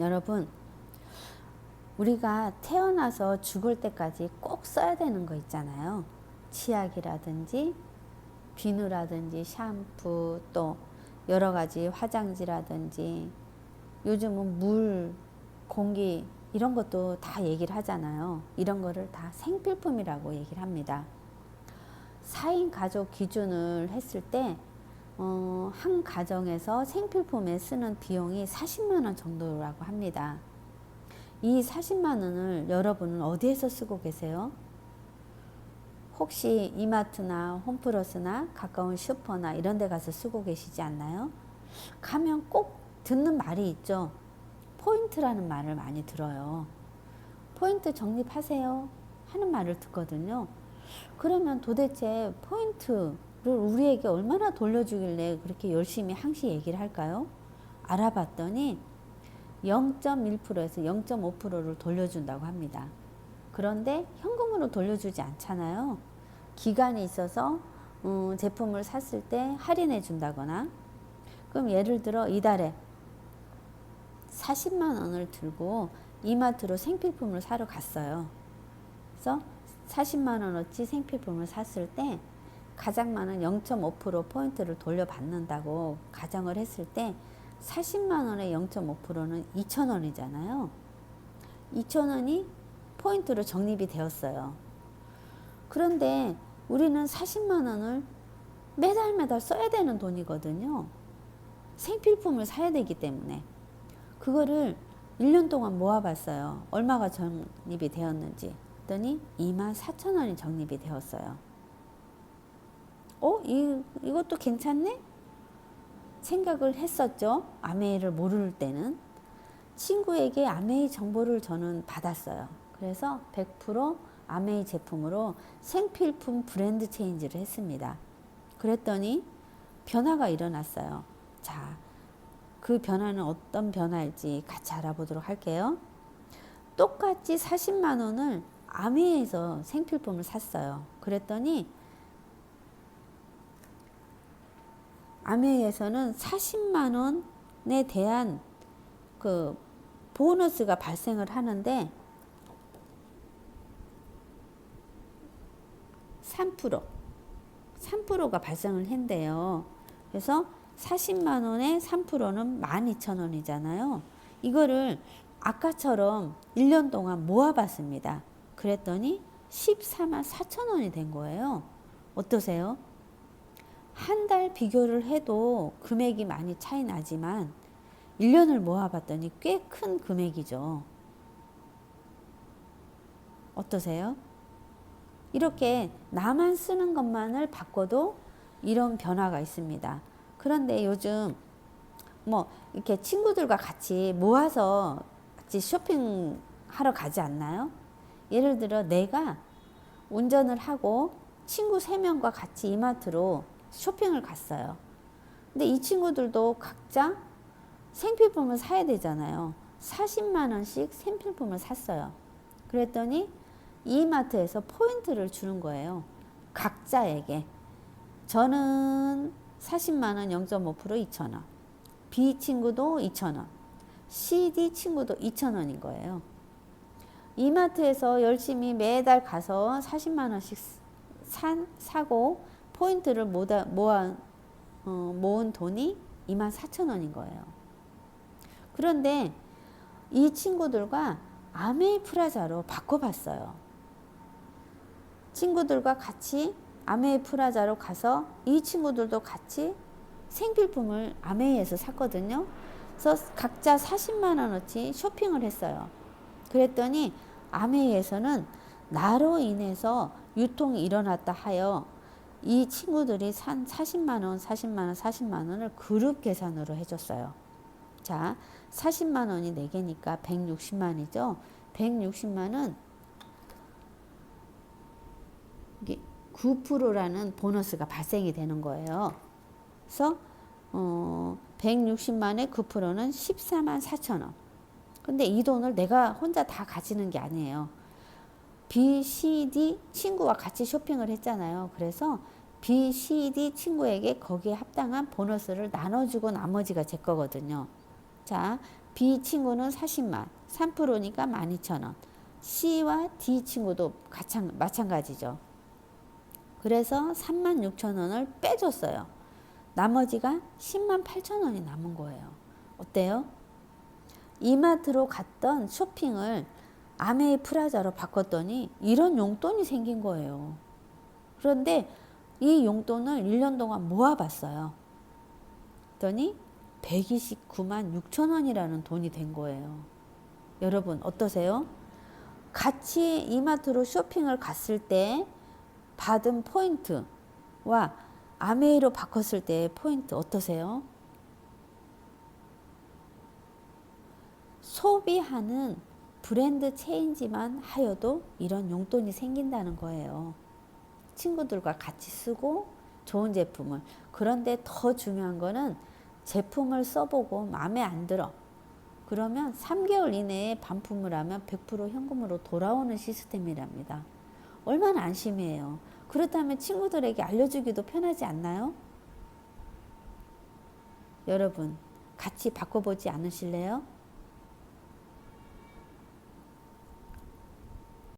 여러분, 우리가 태어나서 죽을 때까지 꼭 써야 되는 거 있잖아요. 치약이라든지 비누라든지 샴푸 또 여러 가지 화장지라든지 요즘은 물, 공기 이런 것도 다 얘기를 하잖아요. 이런 거를 다 생필품이라고 얘기를 합니다. 4인 가족 기준을 했을 때, 어, 한 가정에서 생필품에 쓰는 비용이 40만 원 정도라고 합니다. 이 40만 원을 여러분은 어디에서 쓰고 계세요? 혹시 이마트나 홈플러스나 가까운 슈퍼나 이런 데 가서 쓰고 계시지 않나요? 가면 꼭 듣는 말이 있죠. 포인트라는 말을 많이 들어요. 포인트 적립하세요. 하는 말을 듣거든요. 그러면 도대체 포인트를 우리에게 얼마나 돌려주길래 그렇게 열심히 항시 얘기를 할까요? 알아봤더니 0.1%에서 0.5%를 돌려준다고 합니다. 그런데 현금으로 돌려주지 않잖아요. 기간이 있어서 음, 제품을 샀을 때 할인해 준다거나 그럼 예를 들어 이달에 40만 원을 들고 이마트로 생필품을 사러 갔어요. 그래서 40만 원어치 생필품을 샀을 때 가장 많은 0.5% 포인트를 돌려받는다고 가정을 했을 때 40만 원의 0.5%는 2천 원이잖아요. 2천 원이 포인트로 적립이 되었어요. 그런데 우리는 40만 원을 매달 매달 써야 되는 돈이거든요. 생필품을 사야 되기 때문에. 그거를 1년 동안 모아봤어요. 얼마가 적립이 되었는지. 했더니 2만 4천 원이 적립이 되었어요. 어? 이, 이것도 괜찮네? 생각을 했었죠. 아메이를 모를 때는. 친구에게 아메이 정보를 저는 받았어요. 그래서 100% 아메이 제품으로 생필품 브랜드 체인지를 했습니다. 그랬더니 변화가 일어났어요. 자, 그 변화는 어떤 변화일지 같이 알아보도록 할게요. 똑같이 40만 원을 아메이에서 생필품을 샀어요. 그랬더니 아메이에서는 40만 원에 대한 그 보너스가 발생을 하는데 3% 3%가 발생을 한대요. 그래서 40만 원에 3%는 12,000원이잖아요. 이거를 아까처럼 1년 동안 모아봤습니다. 그랬더니 14만 4천 원이 된 거예요. 어떠세요? 한 달 비교를 해도 금액이 많이 차이 나지만 1년을 모아봤더니 꽤 큰 금액이죠. 어떠세요? 이렇게 나만 쓰는 것만을 바꿔도 이런 변화가 있습니다. 그런데 요즘 뭐 이렇게 친구들과 같이 모아서 같이 쇼핑하러 가지 않나요? 예를 들어 내가 운전을 하고 친구 세 명과 같이 이마트로 쇼핑을 갔어요. 근데 이 친구들도 각자 생필품을 사야 되잖아요. 40만 원씩 생필품을 샀어요. 그랬더니 이마트에서 포인트를 주는 거예요. 각자에게. 저는 40만 원 0.5% 2천 원. B 친구도 2천 원. CD 친구도 2천 원인 거예요. 이마트에서 열심히 매달 가서 40만 원씩 산, 사고 포인트를 모아, 모아 어, 모은 돈이 2만 4천 원인 거예요. 그런데 이 친구들과 아메이 프라자로 바꿔봤어요. 친구들과 같이 아메이 프라자로 가서 이 친구들도 같이 생필품을 아메이에서 샀거든요. 그래서 각자 40만 원어치 쇼핑을 했어요. 그랬더니 아메이에서는 나로 인해서 유통이 일어났다 하여 이 친구들이 산 40만 원, 40만 원, 40만 원을 그룹 계산으로 해줬어요. 자, 40만 원이 4개니까 160만이죠. 160만은 9%라는 보너스가 발생이 되는 거예요. 그래서 어, 160만의 9%는 14만 4천 원. 근데 이 돈을 내가 혼자 다 가지는 게 아니에요. B, C, D 친구와 같이 쇼핑을 했잖아요. 그래서 B, C, D 친구에게 거기에 합당한 보너스를 나눠주고 나머지가 제 거거든요. 자, B 친구는 40만, 3%니까 12,000원. C와 D 친구도 마찬가지죠. 그래서 36,000원을 빼줬어요. 나머지가 10만 8천원이 남은 거예요. 어때요? 이마트로 갔던 쇼핑을 아메이 프라자로 바꿨더니 이런 용돈이 생긴 거예요. 그런데 이 용돈을 1년 동안 모아봤어요. 그랬더니 129만 6천 원이라는 돈이 된 거예요. 여러분 어떠세요? 같이 이마트로 쇼핑을 갔을 때 받은 포인트와 아메이로 바꿨을 때의 포인트 어떠세요? 소비하는 브랜드 체인지만 하여도 이런 용돈이 생긴다는 거예요. 친구들과 같이 쓰고 좋은 제품을. 그런데 더 중요한 거는 제품을 써보고 마음에 안 들어. 그러면 3개월 이내에 반품을 하면 100% 현금으로 돌아오는 시스템이랍니다. 얼마나 안심이에요. 그렇다면 친구들에게 알려주기도 편하지 않나요? 여러분, 같이 바꿔보지 않으실래요?